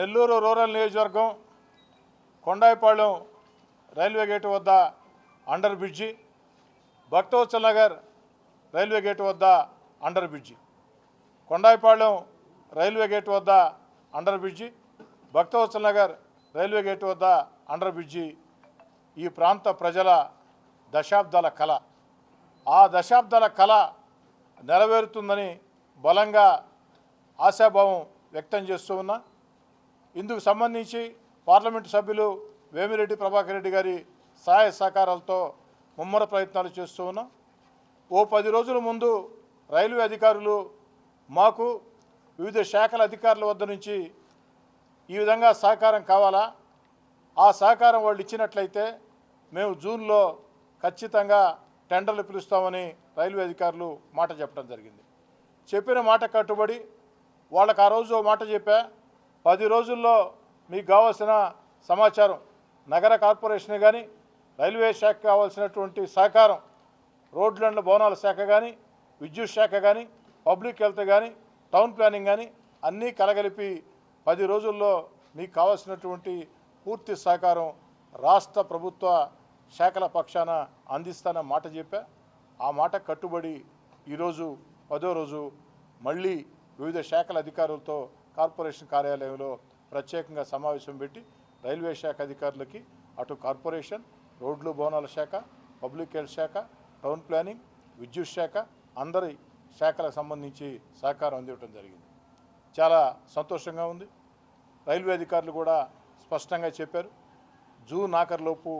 Nellore rural నియోజకవర్గం Kondayipalem railway gate వద్ద under bridge Bhaktavatsal Nagar railway gate వద్ద under bridge Kondayipalem railway gate వద్ద under bridge Bhaktavatsal Nagar railway gate వద్ద under bridge ఈ ప్రాంత ప్రజల దశాబ్దాల కళ. ఆ దశాబ్దాల కళ నెరవేరుతుందని బలంగా ఆశాభావం వ్యక్తం చేస్తూ ఉన్నా. ఇందుకు సంబంధించి పార్లమెంటు సభ్యులు వేమిరెడ్డి ప్రభాకర్ రెడ్డి గారి సహాయ సహకారాలతో ముమ్మర ప్రయత్నాలు చేస్తూ ఉన్నాం. ఓ పది రోజుల ముందు రైల్వే అధికారులు మాకు వివిధ శాఖల అధికారుల వద్ద నుంచి ఈ విధంగా సహకారం కావాలా? ఆ సహకారం వాళ్ళు ఇచ్చినట్లయితే మేము జూన్లో ఖచ్చితంగా టెండర్లు పిలుస్తామని రైల్వే అధికారులు మాట చెప్పడం జరిగింది. చెప్పిన మాట కట్టుబడి వాళ్ళకు ఆ రోజు ఓ మాట చెప్పా పది రోజుల్లో మీకు కావాల్సిన సమాచారం నగర కార్పొరేషన్ కానీ రైల్వే శాఖ కావాల్సినటువంటి సహకారం రోడ్లండ్ల భవనాల శాఖ కానీ విద్యుత్ శాఖ కానీ పబ్లిక్ హెల్త్ కానీ టౌన్ ప్లానింగ్ కానీ అన్నీ కలగలిపి పది రోజుల్లో మీకు కావాల్సినటువంటి పూర్తి సహకారం రాష్ట్ర ప్రభుత్వ శాఖల పక్షాన అందిస్తాన మాట చెప్పా. ఆ మాట కట్టుబడి ఈరోజు పదో రోజు మళ్ళీ వివిధ శాఖల అధికారులతో కార్పొరేషన్ కార్యాలయంలో ప్రత్యేకంగా సమావేశం పెట్టి రైల్వే శాఖ అధికారులకి అటు కార్పొరేషన్ రోడ్లు భవనాల శాఖ పబ్లిక్ హెల్త్ శాఖ టౌన్ ప్లానింగ్ విద్యుత్ శాఖ అందరి శాఖలకు సంబంధించి సహకారం అందివ్వడం జరిగింది. చాలా సంతోషంగా ఉంది. రైల్వే అధికారులు కూడా స్పష్టంగా చెప్పారు. జూన్ ఆఖరిలోపు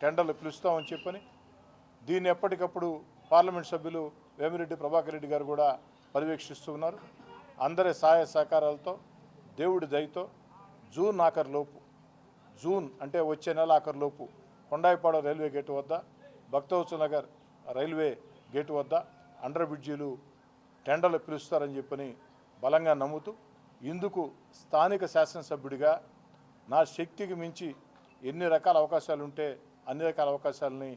టెండర్లు పిలుస్తామని చెప్పని దీన్ని ఎప్పటికప్పుడు పార్లమెంట్ సభ్యులు వేమిరెడ్డి ప్రభాకర్ రెడ్డి గారు కూడా పర్యవేక్షిస్తూ ఉన్నారు. అందరి సహాయ సహకారాలతో దేవుడి దయతో జూన్ ఆఖరిలోపు జూన్ అంటే వచ్చే నెల ఆఖరిలోపు కొండాయిపాడ రైల్వే గేటు వద్ద భక్తవత్స నగర్ రైల్వే గేటు వద్ద అండర్ బ్రిడ్జీలు టెండర్లు పిలుస్తారని చెప్పని బలంగా నమ్ముతూ ఇందుకు స్థానిక శాసనసభ్యుడిగా నా శక్తికి మించి ఎన్ని రకాల అవకాశాలు ఉంటే అన్ని రకాల అవకాశాలని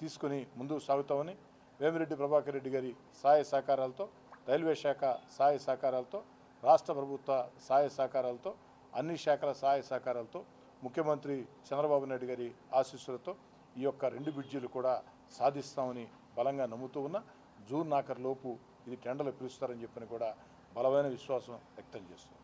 తీసుకుని ముందుకు సాగుతామని వేమిరెడ్డి ప్రభాకర్ రెడ్డి గారి సహాయ సహకారాలతో రైల్వే శాఖ సహాయ సహకారాలతో రాష్ట్ర ప్రభుత్వ సహాయ సహకారాలతో అన్ని శాఖల సహాయ సహకారాలతో ముఖ్యమంత్రి చంద్రబాబు నాయుడు గారి ఆశీస్సులతో ఈ యొక్క రెండు బ్రిడ్జీలు కూడా సాధిస్తామని బలంగా నమ్ముతూ ఉన్నా జూన్ నాకర్ లోపు ఇది టెండర్లు పిలుస్తారని చెప్పని కూడా బలమైన విశ్వాసం వ్యక్తం చేస్తుంది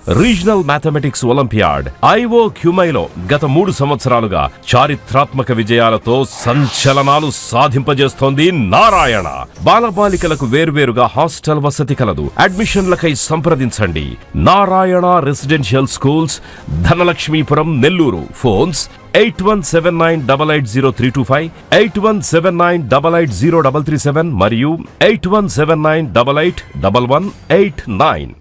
regional mathematics olympiad ఐఓ క్యుమైలో గత మూడు సంవత్సరాలుగా చారిత్రాత్మక విజయాలతో సంచలనాలు సాధింపజేస్తోంది నారాయణ. బాలబాలికలకు వేర్వేరుగా హాస్టల్ వసతి కలదు. అడ్మిషన్లకై సంప్రదించండి. Narayana residential schools Dhanalakshmipuram Nellore. Phones eight one seven nine double eight zero three two five eight one seven nine double eight zero double three seven మరియు eight one seven nine double eight double one eight nine.